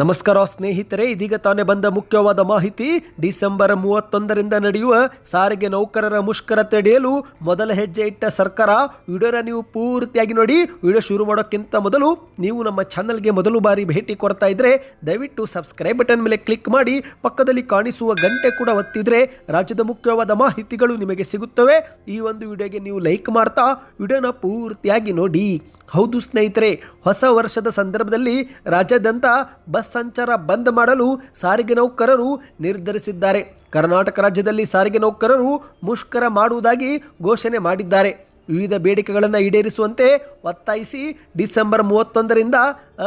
ನಮಸ್ಕಾರ ಸ್ನೇಹಿತರೆ, ಇದೀಗ ತಾನೇ ಬಂದ ಮುಖ್ಯವಾದ ಮಾಹಿತಿ. ಡಿಸೆಂಬರ್ ಮೂವತ್ತೊಂದರಿಂದ ನಡೆಯುವ ಸಾರಿಗೆ ನೌಕರರ ಮುಷ್ಕರ ತಡೆಯಲು ಮೊದಲ ಹೆಜ್ಜೆ ಇಟ್ಟ ಸರ್ಕಾರ. ವಿಡಿಯೋನ ನೀವು ಪೂರ್ತಿಯಾಗಿ ನೋಡಿ, ವಿಡಿಯೋ ಶುರು ಮಾಡೋಕ್ಕಿಂತ ಮೊದಲು ನೀವು ನಮ್ಮ ಚಾನಲ್ಗೆ ಮೊದಲು ಬಾರಿ ಭೇಟಿ ಕೊಡ್ತಾ ಇದ್ರೆ, ದಯವಿಟ್ಟು ಸಬ್ಸ್ಕ್ರೈಬ್ ಬಟನ್ ಮೇಲೆ ಕ್ಲಿಕ್ ಮಾಡಿ, ಪಕ್ಕದಲ್ಲಿ ಕಾಣಿಸುವ ಗಂಟೆ ಕೂಡ ಒತ್ತಿದ್ರೆ ರಾಜ್ಯದ ಮುಖ್ಯವಾದ ಮಾಹಿತಿಗಳು ನಿಮಗೆ ಸಿಗುತ್ತವೆ. ಈ ಒಂದು ವಿಡಿಯೋಗೆ ನೀವು ಲೈಕ್ ಮಾಡ್ತಾ, ವಿಡಿಯೋನ ಪೂರ್ತಿಯಾಗಿ ನೋಡಿ. ಹೌದು ಸ್ನೇಹಿತರೆ, ಹೊಸ ವರ್ಷದ ಸಂದರ್ಭದಲ್ಲಿ ರಾಜ್ಯಾದ್ಯಂತ ಬಸ್ ಸಂಚಾರ ಬಂದ್ ಮಾಡಲು ಸಾರಿಗೆ ನೌಕರರು ನಿರ್ಧರಿಸಿದ್ದಾರೆ. ಕರ್ನಾಟಕ ರಾಜ್ಯದಲ್ಲಿ ಸಾರಿಗೆ ನೌಕರರು ಮುಷ್ಕರ ಮಾಡುವುದಾಗಿ ಘೋಷಣೆ ಮಾಡಿದ್ದಾರೆ. ವಿವಿಧ ಬೇಡಿಕೆಗಳನ್ನು ಈಡೇರಿಸುವಂತೆ ಒತ್ತಾಯಿಸಿ ಡಿಸೆಂಬರ್ ಮೂವತ್ತೊಂದರಿಂದ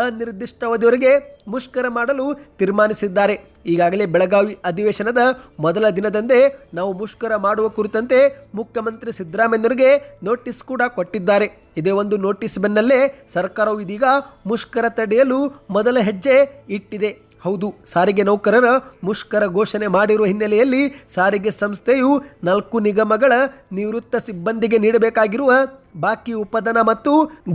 ಅನಿರ್ದಿಷ್ಟಾವಧಿವರೆಗೆ ಮುಷ್ಕರ ಮಾಡಲು ತೀರ್ಮಾನಿಸಿದ್ದಾರೆ. ಈಗಾಗಲೇ ಬೆಳಗಾವಿ ಅಧಿವೇಶನದ ಮೊದಲ ದಿನದಂದೇ ನಾವು ಮುಷ್ಕರ ಮಾಡುವ ಕುರಿತಂತೆ ಮುಖ್ಯಮಂತ್ರಿ ಸಿದ್ದರಾಮಯ್ಯನವರಿಗೆ ನೋಟಿಸ್ ಕೂಡ ಕೊಟ್ಟಿದ್ದಾರೆ. ಇದೇ ಒಂದು ನೋಟಿಸ್ ಬೆನ್ನಲ್ಲೇ ಸರ್ಕಾರವು ಇದೀಗ ಮುಷ್ಕರ ತಡೆಯಲು ಮೊದಲ ಹೆಜ್ಜೆ ಇಟ್ಟಿದೆ. ಹೌದು ಸಾರಿಗೆ ನೌಕರರ ಮುಷ್ಕರ ಘೋಷಣೆ ಮಾಡಿರುವ ಹಿನ್ನೆಲೆಯಲ್ಲಿ ಸಾರಿಗೆ ಸಂಸ್ಥೆಯು ನಾಲ್ಕು ನಿಗಮಗಳ ನಿವೃತ್ತ ಸಿಬ್ಬಂದಿಗೆ ನೀಡಬೇಕಾಗಿರುವ ಬಾಕಿ ಉಪಧನ ಮತ್ತು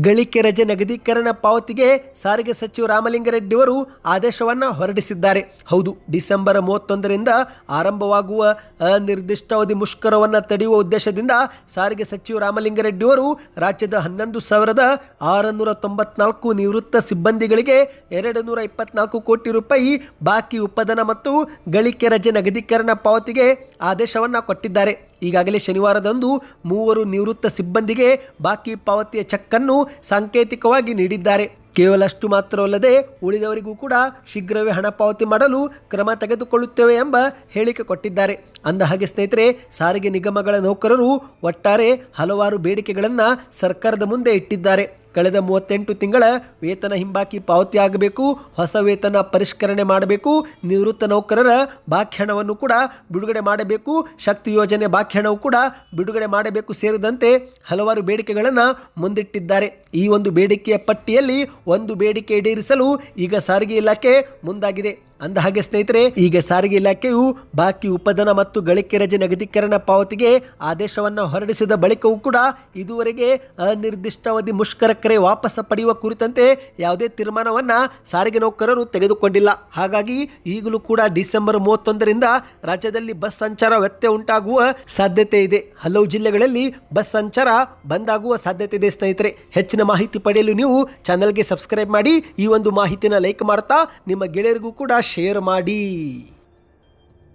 ಗಳಿಕೆ ರಜೆ ನಗದೀಕರಣ ಪಾವತಿಗೆ ಸಾರಿಗೆ ಸಚಿವ ರಾಮಲಿಂಗಾರೆಡ್ಡಿ ಅವರು ಆದೇಶವನ್ನು ಹೊರಡಿಸಿದ್ದಾರೆ. ಹೌದು, ಡಿಸೆಂಬರ್ ಮೂವತ್ತೊಂದರಿಂದ ಆರಂಭವಾಗುವ ಅನಿರ್ದಿಷ್ಟಾವಧಿ ಮುಷ್ಕರವನ್ನು ತಡೆಯುವ ಉದ್ದೇಶದಿಂದ ಸಾರಿಗೆ ಸಚಿವ ರಾಮಲಿಂಗಾರೆಡ್ಡಿ ಅವರು ರಾಜ್ಯದ ಹನ್ನೊಂದು ಸಾವಿರದ ಆರುನೂರ ತೊಂಬತ್ನಾಲ್ಕು ನಿವೃತ್ತ ಸಿಬ್ಬಂದಿಗಳಿಗೆ ಎರಡು ನೂರ ಇಪ್ಪತ್ನಾಲ್ಕು ಕೋಟಿ ರೂಪಾಯಿ ಬಾಕಿ ಉಪಧನ ಮತ್ತು ಗಳಿಕೆ ರಜೆ ನಗದೀಕರಣ ಪಾವತಿಗೆ ಆದೇಶವನ್ನು ಕೊಟ್ಟಿದ್ದಾರೆ. ಈಗಾಗಲೇ ಶನಿವಾರದಂದು ಮೂವರು ನಿವೃತ್ತ ಸಿಬ್ಬಂದಿಗೆ ಬಾಕಿ ಪಾವತಿಯ ಚೆಕ್ಕನ್ನು ಸಾಂಕೇತಿಕವಾಗಿ ನೀಡಿದ್ದಾರೆ. ಕೇವಲ ಅಷ್ಟು ಮಾತ್ರವಲ್ಲದೆ ಉಳಿದವರಿಗೂ ಕೂಡ ಶೀಘ್ರವೇ ಹಣ ಪಾವತಿ ಮಾಡಲು ಕ್ರಮ ತೆಗೆದುಕೊಳ್ಳುತ್ತೇವೆ ಎಂಬ ಹೇಳಿಕೆ ಕೊಟ್ಟಿದ್ದಾರೆ. ಅಂದ ಹಾಗೆ ಸ್ನೇಹಿತರೆ, ಸಾರಿಗೆ ನಿಗಮಗಳ ನೌಕರರು ಒಟ್ಟಾರೆ ಹಲವಾರು ಬೇಡಿಕೆಗಳನ್ನು ಸರ್ಕಾರದ ಮುಂದೆ ಇಟ್ಟಿದ್ದಾರೆ. ಕಳೆದ ಮೂವತ್ತೆಂಟು ತಿಂಗಳ ವೇತನ ಹಿಂಬಾಕಿ ಪಾವತಿ ಆಗಬೇಕು ಹೊಸ ವೇತನ ಪರಿಷ್ಕರಣೆ ಮಾಡಬೇಕು, ನಿವೃತ್ತ ನೌಕರರ ಬಾಕಿ ಹಣವನ್ನು ಕೂಡ ಬಿಡುಗಡೆ ಮಾಡಬೇಕು, ಶಕ್ತಿ ಯೋಜನೆ ಬಾಕಿ ಹಣವು ಕೂಡ ಬಿಡುಗಡೆ ಮಾಡಬೇಕು ಸೇರಿದಂತೆ ಹಲವಾರು ಬೇಡಿಕೆಗಳನ್ನು ಮುಂದಿಟ್ಟಿದ್ದಾರೆ. ಈ ಒಂದು ಬೇಡಿಕೆಯ ಪಟ್ಟಿಯಲ್ಲಿ ಒಂದು ಬೇಡಿಕೆ ಈಡೇರಿಸಲು ಈಗ ಸಾರಿಗೆ ಇಲಾಖೆ ಮುಂದಾಗಿದೆ. ಅಂದ ಹಾಗೆ, ಸ್ನೇಹಿತರೆ, ಈಗ ಸಾರಿಗೆ ಇಲಾಖೆಯು ಬಾಕಿ ಉಪಧನ ಮತ್ತು ಗಳಿಕೆ ರಜೆ ನಗದೀಕರಣ ಪಾವತಿಗೆ ಆದೇಶವನ್ನು ಹೊರಡಿಸಿದ ಬಳಿಕವೂ ಕೂಡ ಇದುವರೆಗೆ ಅನಿರ್ದಿಷ್ಟಾವಧಿ ಕರೆ ವಾಪಸ್ ಪಡೆಯುವ ಕುರಿತಂತೆ ಯಾವುದೇ ತೀರ್ಮಾನವನ್ನ ಸಾರಿಗೆ ನೌಕರರು ತೆಗೆದುಕೊಂಡಿಲ್ಲ. ಹಾಗಾಗಿ ಈಗಲೂ ಕೂಡ ಡಿಸೆಂಬರ್ ಮೂವತ್ತೊಂದರಿಂದ ರಾಜ್ಯದಲ್ಲಿ ಬಸ್ ಸಂಚಾರ ವ್ಯತ್ಯ ಉಂಟಾಗುವ ಸಾಧ್ಯತೆ ಇದೆ. ಹಲವು ಜಿಲ್ಲೆಗಳಲ್ಲಿ ಬಸ್ ಸಂಚಾರ ಬಂದಾಗುವ ಸಾಧ್ಯತೆ ಇದೆ, ಸ್ನೇಹಿತರೆ. ಹೆಚ್ಚಿನ ಮಾಹಿತಿ ಪಡೆಯಲು ನೀವು ಚಾನಲ್ಗೆ ಸಬ್ಸ್ಕ್ರೈಬ್ ಮಾಡಿ, ಈ ಒಂದು ಮಾಹಿತಿನ ಲೈಕ್ ಮಾಡ್ತಾ ನಿಮ್ಮ ಗೆಳೆಯರಿಗೂ ಕೂಡ ಶೇರ್ ಮಾಡಿ.